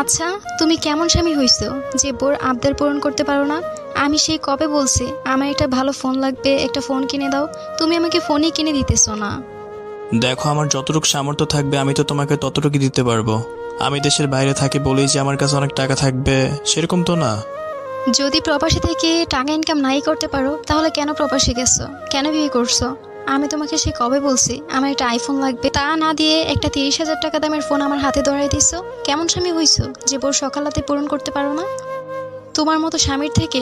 আচ্ছা তুমি কেমন স্বামী হইছো যে বোর আবদার পূরণ করতে পারো না? আমি সেই কবে বলছি আমার একটা ভালো ফোন লাগবে একটা ফোন কিনে দাও তুমি আমাকে ফোনই কিনে দিতেছো না। দেখো আমার যতটুকু সামর্থ্য থাকবে আমি তো তোমাকে ততটুকু দিতে পারব। আমি দেশের বাইরে থাকি বলেই যে আমার কাছে অনেক টাকা থাকবে সেরকম তো না। যদি প্রবাসী থেকে টাকা ইনকাম নাই করতে পারো তাহলে কেন প্রবাসী গেছো? কেন বিয়ে করছ? আমি তোমাকে সে কবে বলছি? আমার একটা আইফোন লাগবে। তা না দিয়ে একটা তিরিশ হাজার টাকা দামের ফোন আমার হাতে ধরাই দিছো? কেমন স্বামী হইছো যে বোর সকালাতে পূরণ করতে পারো না? তোমার মতো স্বামীর থেকে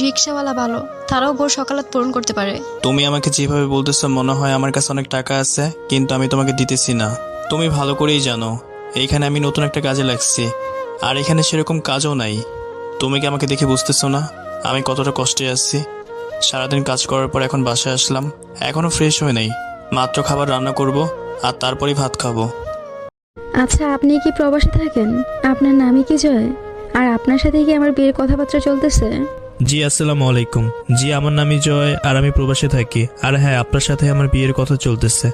রিক্সাওয়ালা ভালো, তারাও বোর সকালাত পূরণ করতে পারে। তুমি আমাকে যেভাবে বলতেছো মনে হয় আমার কাছে অনেক টাকা আছে, কিন্তু আমি তোমাকে দিতেছি না। তুমি ভালো করেই জানো, এইখানে আমি নতুন একটা কাজে লাগছি, আর এখানে সেরকম কাজও নাই। তুমি কি আমাকে দেখে বুঝতেছো না? আমি কতটা কষ্টে আছি। সারাদিন কাজ করার পর এখন বাসায় আসলাম। এখনও ফ্রেশ হয়ে নেই। মাত্র খাবার রান্না করব আর তারপরেই ভাত খাব। আচ্ছা আপনি কি প্রবাসে থাকেন? আপনার নামই কি জয়? আর আপনার সাথে কি আমার বিয়ের কথাবার্তা চলতেছে? জি আসসালামু আলাইকুম। জি আমার নামই জয় আর আমি প্রবাসে থাকি। আর হ্যাঁ আপনার সাথে আমার বিয়ের কথা চলতেছে।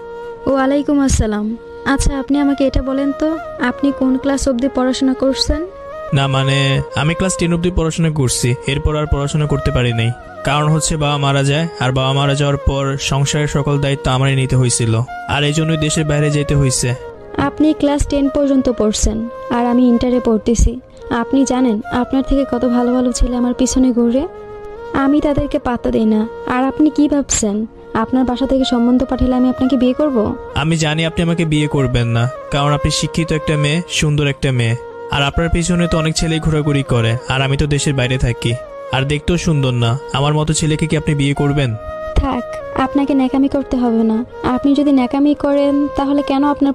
ও আলাইকুম আসসালাম। আচ্ছা আপনি আমাকে এটা বলেন তো আপনি কোন ক্লাস অবধি পড়াশোনা করছেন? না মানে আমি ক্লাস টেন অব্দি পড়াশোনা করছি এরপর আর পড়াশোনা করতে পারি নাই। কারণ হচ্ছে বাবা মারা যায় আর বাবা মারা যাওয়ার পর সংসারের সকল দায়িত্ব আমারই নিতে হয়েছিল। আর এই জন্যই দেশের বাইরে যেতে হয়েছে। আপনি ক্লাস টেন পর্যন্ত পড়ছেন আর আমি ইন্টারে পড়তেছি। আপনি জানেন আপনার থেকে কত ভালো ভালো ছেলে আমার পিছনে ঘুরে? আমি তাদেরকে পাত্তা দিই না আর আপনি কি ভাবছেন? আপনার বাসা থেকে সম্বন্ধ পাঠালে আমি আপনাকে বিয়ে করব। আমি জানি আপনি আমাকে বিয়ে করবেন না কারণ আপনি শিক্ষিত একটা মেয়ে সুন্দর একটা মেয়ে। আর আপনার পিছনে তো অনেক ছেলেই ঘোরাঘুরি করে, আর আমি তো দেশের বাইরে থাকি। আর দেখতেও সুন্দর না। আমার মতো ছেলেকে কি আপনি বিয়ে করবেন? থাক, আপনাকে ন্যাকামি করতে হবে না। আপনি যদি ন্যাকামি করেন, তাহলে কেন আপনার